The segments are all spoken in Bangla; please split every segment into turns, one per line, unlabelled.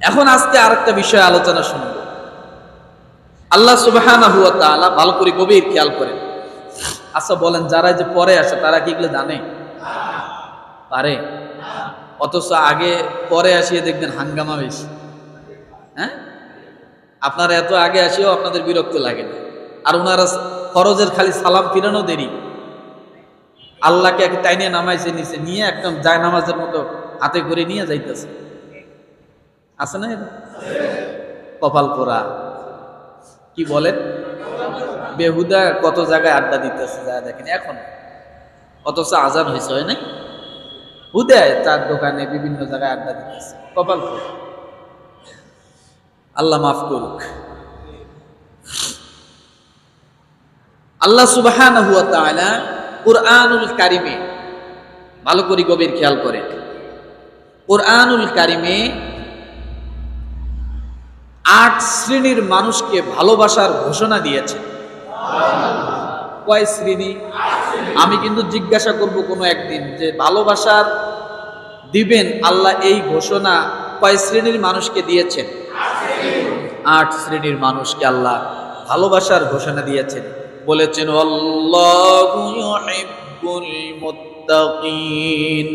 এখন আজকে আরেকটা বিষয় আলোচনা শুনব। আল্লাহ সুবহানাহু ওয়া তাআলা ভালো করে গভীর খেয়াল করেন। আচ্ছা বলেন, যারা যে পরে আসে, তারা কি জানে? পারে। অথচ আগে পরে আসিয়ে দেখবেন হাঙ্গামা বেশি। হ্যাঁ? আপনারা এত আগে আসিয়েও আপনাদের বিরক্ত লাগে না। আর ওনারা ফরজের খালি সালাম ফিরানো দেরি। আল্লাহকে এক টাইনে নামাইছে নিচে নিয়ে একদম যায় নামাজের মতো হাতে করে নিয়ে যাইতেছে। আছে না? কপাল পোড়া। কি বলেন? বেহুদা কত জায়গায় আড্ডা দিতেছে, যা দেখেন, এখন। অথচ আজান হয়েছে, হয় নাই? হুদায় তার দোকানে বিভিন্ন জায়গায় আড্ডা দিতেছে, কপাল পোড়া। আল্লাহ মাফ করুক। আল্লাহ সুবহানাহু ওয়া তাআলা কুরআনুল কারিমে, ভালো করে গভীর খেয়াল করেন। কোরআনুল কারিমে আট শ্রেণির মানুষকে ভালোবাসার ঘোষণা দিয়েছে। কয় শ্রেণি? আমি কিন্তু জিজ্ঞাসা করব কোনো একদিন যে ভালোবাসার দিবেন আল্লাহ এই ঘোষণা কয় শ্রেণির মানুষকে দিয়েছেন? আট শ্রেণির মানুষকে আল্লাহ ভালোবাসার ঘোষণা দিয়েছেন। বলেছেন মুত্তাকিন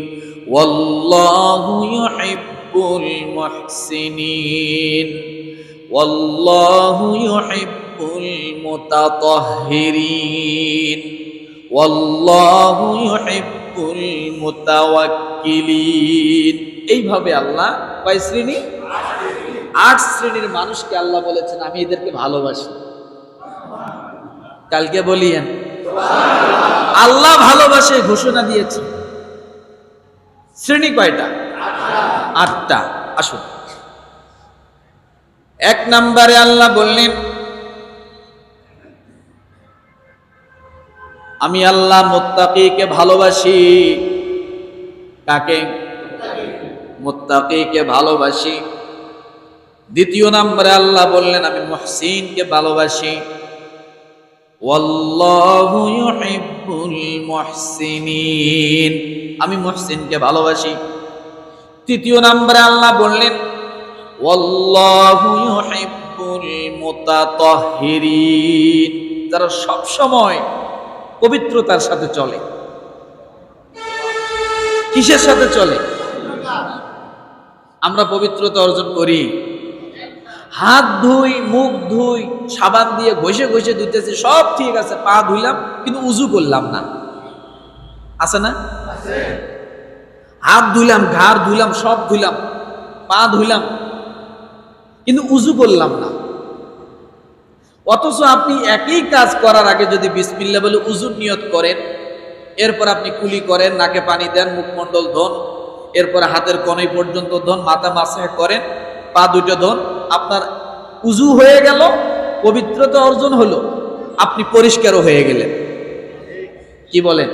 এইভাবে আল্লাহ কয় শ্রেণি? আট শ্রেণির মানুষকে আল্লাহ বলেছেন, আমি এদেরকে ভালোবাসি। কালকে বলিয়েন, আল্লাহ ভালোবাসে ঘোষণা দিয়েছে। শ্রেণি কয়টা? আটটা। আসুন। এক নম্বরে আল্লাহ বললেন, আমি আল্লাহ মোত্তাকিকে ভালোবাসি। কাকে? মোত্তাকিকে ভালোবাসি। দ্বিতীয় নম্বরে আল্লাহ বললেন, আমি মহসিনকে ভালোবাসি। আমি মুহসিনকে ভালোবাসি। তৃতীয় নম্বরে আল্লাহ বললেন যারা সব সময় পবিত্রতার সাথে চলে। কিসের সাথে চলে? আমরা পবিত্রতা অর্জন করি। হাত ধুই মুখ ধুই সাবান দিয়ে ঘষে ঘষে ধুইতেছি সব ঠিক আছে পা ধুইলাম কিন্তু উজু করলাম না। আছে না? হাত ধুইলাম ঘাড় ধুইলাম সব ধুইলাম পা ধুইলাম কিন্তু উজু করলাম না। অথচ আপনি একই কাজ করার আগে যদি বিসমিল্লা বলে উজুর নিয়ত করেন, এরপর আপনি কুলি করেন, নাকে পানি দেন, মুখমণ্ডল ধন, এরপর হাতের কনই পর্যন্ত ধন, মাথা মাসে করেন, পা দুটো ধন, আপনার উজু হয়ে গেল, পবিত্রতা অর্জন হলো, আপনি পরিষ্কারও হয়ে গেলেন। কি বলেন?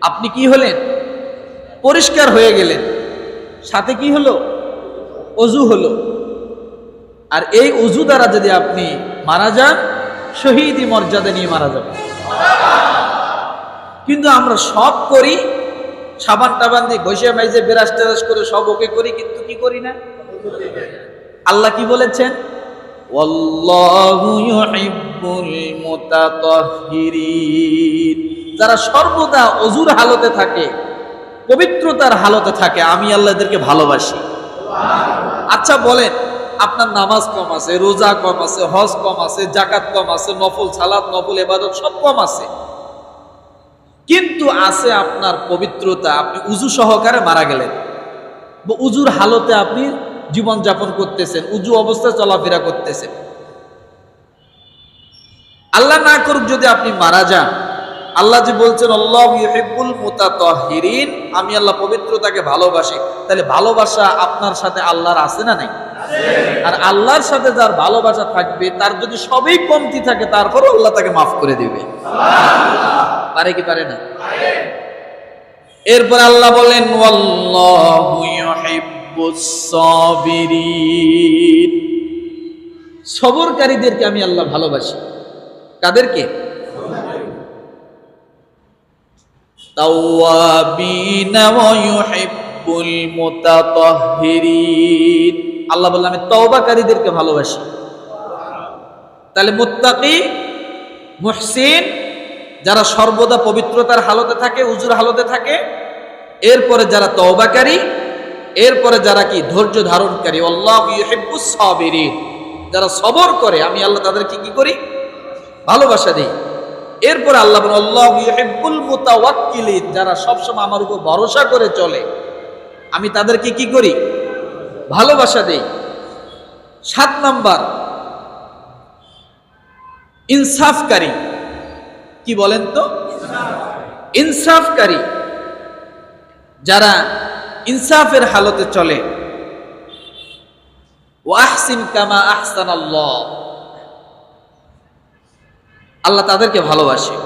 আপনি কি হলেন? পরিষ্কার হয়ে গেলেন। সাথে কি হলো? অজু হলো। আর এই অজু দ্বারা যদি আপনি মারা যান, শহীদি মর্যাদা নিয়ে মারা যাবেন। কিন্তু আমরা সব করি, সাবান টাবান দিয়ে ঘষে মাইজে বেরাস টেরাস করে সব ওকে করি, কিন্তু কি করি না? আল্লাহ কি বলেছেন? যারা সর্বদা অজুর হালতে থাকে, পবিত্রতার হালতে থাকে, আমি আল্লাহদেরকে ভালোবাসি। আচ্ছা বলেন আপনার নামাজ কম আছে, রোজা কম আছে, হজ কম আছে জাকাত কম আছে, নফল সালাদ নফল এবাদত সব কম আছে। কিন্তু আছে আপনার পবিত্রতা, আপনি উজু সহকারে মারা গেলেন। উজুর হালতে আপনি জীবন যাপন করতেছেন, উজু অবস্থায় চলাফেরা করতেছেন। আল্লাহ না করুক যদি আপনি মারা যান, আল্লাহ যে বলছেন মুতাতাহহিরিন আমি আল্লাহ পবিত্রতাকে ভালোবাসি। তাহলে ভালোবাসা আপনার সাথে আল্লাহর আছে না নাই? আর আল্লাহর সাথে যার ভালোবাসা থাকবে, তার যদি সবই কমতি থাকে, তারপরও আল্লাহ তাকে মাফ করে দিবে। পারে কি পারে না? এরপর আল্লাহ বলেন সবরকারীদেরকে আমি আল্লাহ ভালোবাসি। কাদেরকে? তাওয়াবিন ওয়া ইউহিব্বুল মুতাতাহহিরিন। আল্লাহ বললেন, আমি তওবাকারীদেরকে ভালোবাসি। তাহলে মুত্তাকি, মুহসিন, যারা সর্বদা পবিত্রতার হালতে থাকে, উজুর হালতে থাকে, এরপরে যারা তওবাকারী, এরপরে যারা কি? ধৈর্য ধারণকারী। আল্লাহ সাবিরিন যারা সবর করে, আমি আল্লাহ তাদেরকে কি করি? ভালোবাসা দিই। এরপরে আল্লাহ আল্লাহ ইউহিব্বুল মুতাওয়াক্কিলিন। যারা সবসময় আমার উপর ভরসা করে চলে, আমি তাদেরকে কি করি? ভালোবাসা দেই। সাত নাম্বার, ইনসাফকারী। কি বলেন তো? ইনসাফকারী। যারা ইনসাফের হালতে চলে। ওয়াহসিন কামা আহসান আল্লাহ আল্লাহ তাদেরকে ভালোবাসে।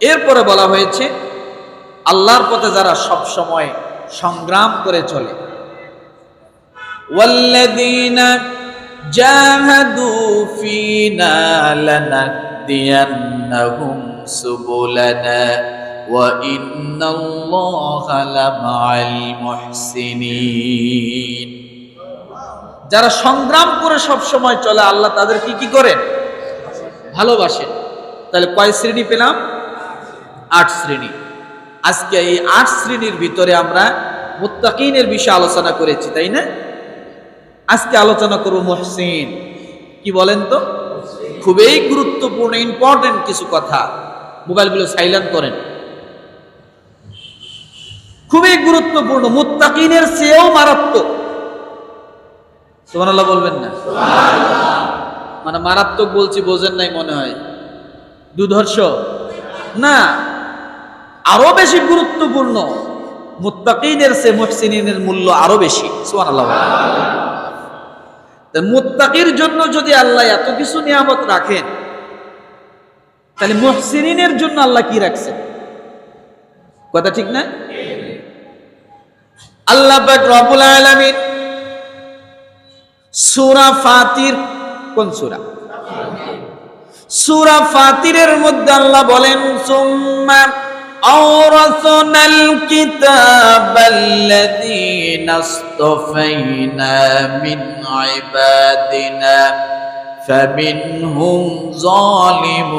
এরপরে বলা হয়েছে, আল্লাহর পথে যারা সব সময় সংগ্রাম করে চলে। والذين جاهدوا فينا لنهدينهم سبلنا وإن الله لمع المحسنين যারা সংগ্রাম করে সব সময় চলে আল্লাহ তাদের কি কি করেন ভালোবাসেন তাহলে কয় শ্রেণী পেলাম আট শ্রেণী আজকে এই আট শ্রেণীর ভিতরে আমরা মুত্তাকিনের বিষয়ে আলোচনা করেছি তাই না আজকে আলোচনা করব মহসিন। কি বলেন তো? খুবই গুরুত্বপূর্ণ ইম্পর্টেন্ট কিছু কথা। মোবাইলগুলো সাইলেন্ট করেন। খুবই গুরুত্বপূর্ণ মুত্তাকিনের চেয়েও মারাত্মক। সুবহানাল্লাহ বলবেন না? মানে মারাত্মক বলছি বোঝেন নাই মনে হয়। দুধর্ষ? না। আরও বেশি গুরুত্বপূর্ণ মুত্তাকিনের সে মুহসিনের মূল্য আরও বেশি। সুবহানাল্লাহ। মুত্তাকির জন্য যদি আল্লাহ এত কিছু নিয়ামত রাখেন, তাহলে মুহসিনের জন্য আল্লাহ কি রাখছেন? কথা ঠিক না? আল্লাহ পাক রব্বুল আলামিন সূরা ফাতির, কোন সূরা? সূরা ফাতিরের মধ্যে আল্লাহ বলেন, সুম্মা أورثنا الكتاب الذين اصطفينا من عبادنا فمنهم ظالم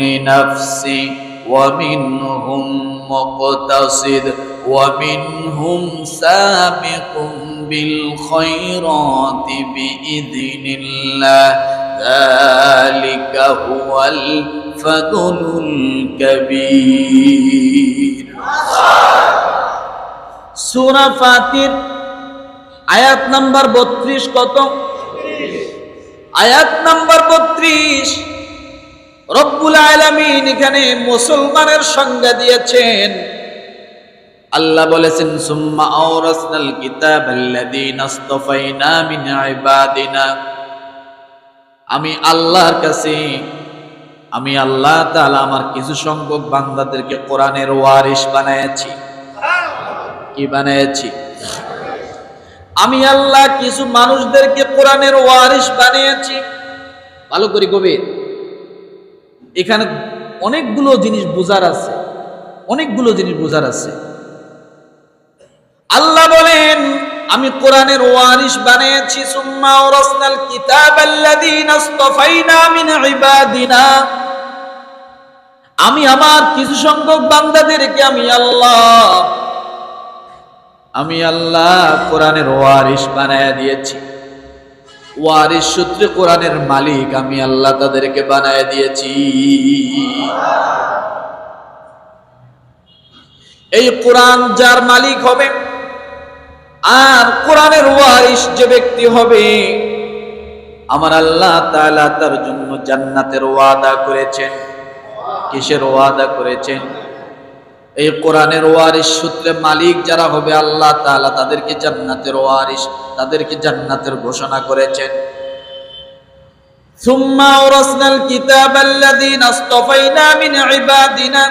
لنفسه ومنهم مقتصد ومنهم سابق بالخيرات بإذن الله. ذلك هو الفضل الكبير সূরা ফাতির আয়াত নাম্বার 32 কত আয়াত নাম্বার 32 রব্বুল আলামিন এখানে মুসলমানের সংজ্ঞা দিয়েছেন আল্লাহ বলেছেন সুম্মা আওরাসনাল কিতাব আল্লাযীনা ইসতাফাইনা মিন ইবাদিনা আমি আল্লাহর কাছে, আমি আল্লাহ তাআলা আমার কিছু সংখ্যক বান্দাদেরকে কোরআনের ওয়ারিশ বানাইছি কি বানিয়েছি আমি আল্লাহ কিছু মানুষদেরকে কোরআনের ওয়ারিশ বানিয়েছি ভালো করি গভীর। এখানে অনেকগুলো জিনিস বোঝার আছে। অনেকগুলো জিনিস বোঝার আছে। আল্লাহ বলেন আমি কোরআনের ওয়ারিশ বানিয়েছি। সুম্মা ওরাসনাল কিতাব আল্লাযীনা ইসতাফাইনা মিন ইবাদিনা। আমি আমার কিছু সংখ্যক বান্দাদেরকে আমি আল্লাহ আমি আল্লাহ কোরআনের ওয়ারিশ বানায়া দিয়েছি। ওয়ারিশ সূত্রে কোরআনের মালিক আমি আল্লাহ তাদেরকে বানায় দিয়েছি। এই কোরআন যার মালিক হবে আর কোরআনের ওয়ারিশ যে ব্যক্তি হবে আমার আল্লাহ তাআলা তার জন্য জান্নাতের ওয়াদা করেছেন কিসের ওয়াদা করেছেন এই কোরআনের ওয়ারিশ সূত্রে মালিক যারা হবে আল্লাহ তাআলা তাদেরকে জান্নাতের ওয়ারিশ তাদেরকে জান্নাতের ঘোষণা করেছেন ثم أورثنا الكتاب الذين اصطفينا من عبادنا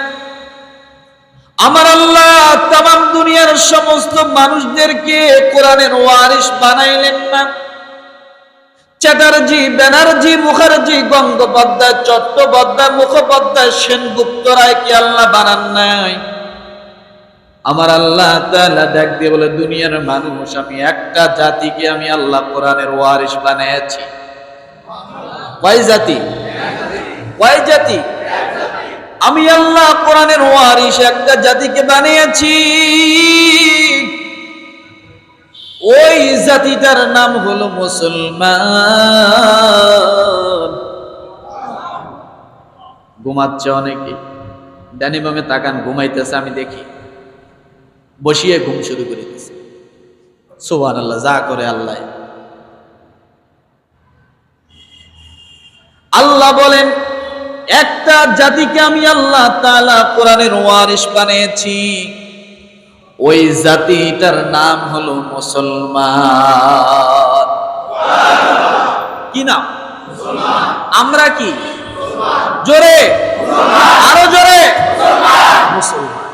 আমার আল্লাহ তাম দুনিয়ার সমস্ত মানুষদেরকে কোরআনের ওয়ারিশ বানাইলেন না। চ্যাটার্জি, ব্যানার্জি, মুখার্জি গঙ্গোপাধ্যায় চট্টোপাধ্যায় মুখোপাধ্যায় সেনগুপ্ত রায় কি আল্লাহ বানান নাই? আমার আল্লাহ তাআলা দিয়ে বলে, দুনিয়ার মানুষ, আমি একটা জাতিকে আমি আল্লাহ কোরআনের ওয়ারিস বানিয়েছি। কয় জাতি? কয় জাতি? আমি আল্লাহ কোরআনের ওয়ারিস একটা জাতিকে বানিয়েছি। ওই জাতিটার নাম হলো মুসলমান। ঘুমাচ্ছে অনেকে। ডানি বামে তাকান, ঘুমাইতেছে, আমি দেখি। বসিয়ে ঘুম শুরু করে দিছে। সোহান আল্লাহ যা করে আল্লাহ। আল্লাহ বলেন একটা জাতিকে আমি আল্লাহ তালা কোরআনের ওয়ারিস বানিয়েছি। ওই জাতিটার নাম হলো মুসলমান। কি নাম? আমরা কি? জোরে? আরও জোরে? মুসলমান।